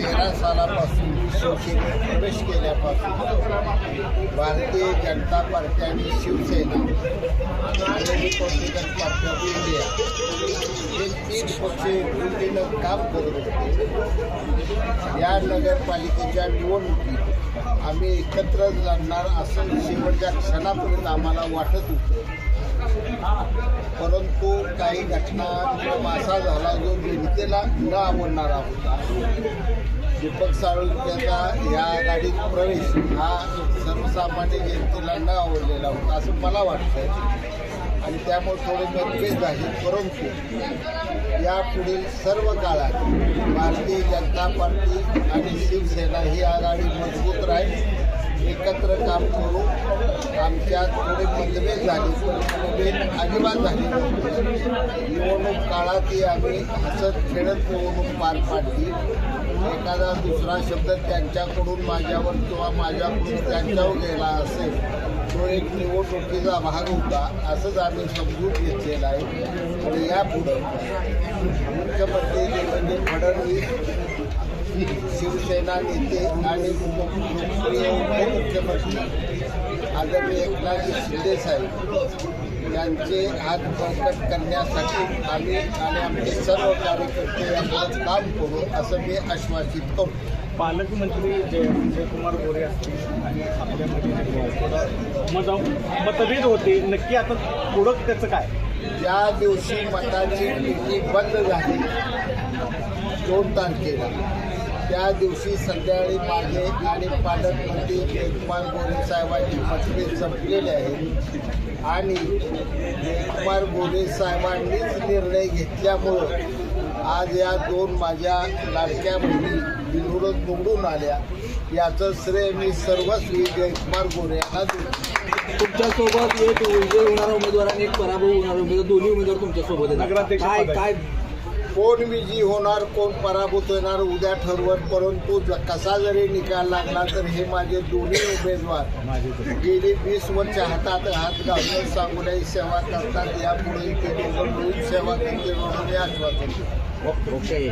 तेरा सालापासून शिवसेनेत प्रवेश केल्यापासून भारतीय जनता पार्टी आणि शिवसेना आणि रिपब्लिकन पार्टी ऑफ इंडिया हे तीन पक्ष एकजुटीनं काम करत होते. या नगरपालिकेच्या निवडणुकीत आम्ही एकत्र लढणार असं शेवटच्या क्षणापर्यंत आम्हाला वाटत होतं. काही घटनाक्रम असा झाला जो जनतेला न आवडणारा होता. दीपक साळुंक्याचा या गाडीत प्रवेश हा सर्वसामान्य जनतेला न आवडलेला होता असं मला वाटतं आणि त्यामुळे थोडे मतभेद आहे परंतु यापुढील सर्व काळात भारतीय जनता पार्टी आणि शिवसेना ही आघाडी मजबूत राहील. एकत्र काम करू आमच्या थोडे मतभेद झाले. मतभेद अजिबात झाले निवडणूक काळातही आम्ही हसत खेळत निवडणूक पार पाडली. एखादा दुसरा शब्द त्यांच्याकडून माझ्यावर किंवा माझ्याकडून त्यांच्यावर गेला असेल तो एक निवडणुकीचा भाग होता असंच आम्ही समजून घेतलेला आहे. आणि यापुढं मुख्यमंत्री देवेंद्र फडणवीस शिवसेना नेते आणि उपमुख्यमंत्री आदरणीय एकनाथजी शिंदे साहेब यांचे हात बळकट करण्यासाठी आम्ही आणि आमचे सर्व कार्यकर्ते यापुढे काम करू असं मी आश्वासित करतो पालकमंत्री जय जयकुमार गोरे असतील आणि आपल्यामध्ये थोडं मतभेद होते. नक्की आता पुढं त्याचं काय? ज्या दिवशी मताची पेटी बंद झाली. दोन तारखेला. त्या दिवशी संध्याकाळी माझे आणि पालकमंत्री जयकुमार गोरे साहेबांचे मतभेद संपलेले आहेत आणि जयकुमार गोरे साहेबांनीच निर्णय घेतल्यामुळं आज या दोन माझ्या लाडक्या बहिणी बिनविरोध निवडून आल्या. याचं श्रेय मी सर्वस्वी जयकुमार गोरे यांना देतो. तुमच्यासोबत एक विजय होणारा उमेदवार आणि एक पराभव होणारा उमेदवार दोन्ही उमेदवार तुमच्यासोबत आहेत नगराध्यक्ष काय काय कोण विजयी होणार कोण पराभूत होणार उद्या ठरवत परंतु ज- कसा जरी निकाल लागला तर हे माझे दोन्ही उमेदवार गेली वीस वर्ष हातात हात घालून सांगूनही सेवा करतात. यापुढे ते दोघं मिळून सेवा करतील म्हणून मी आश्वासन ओके.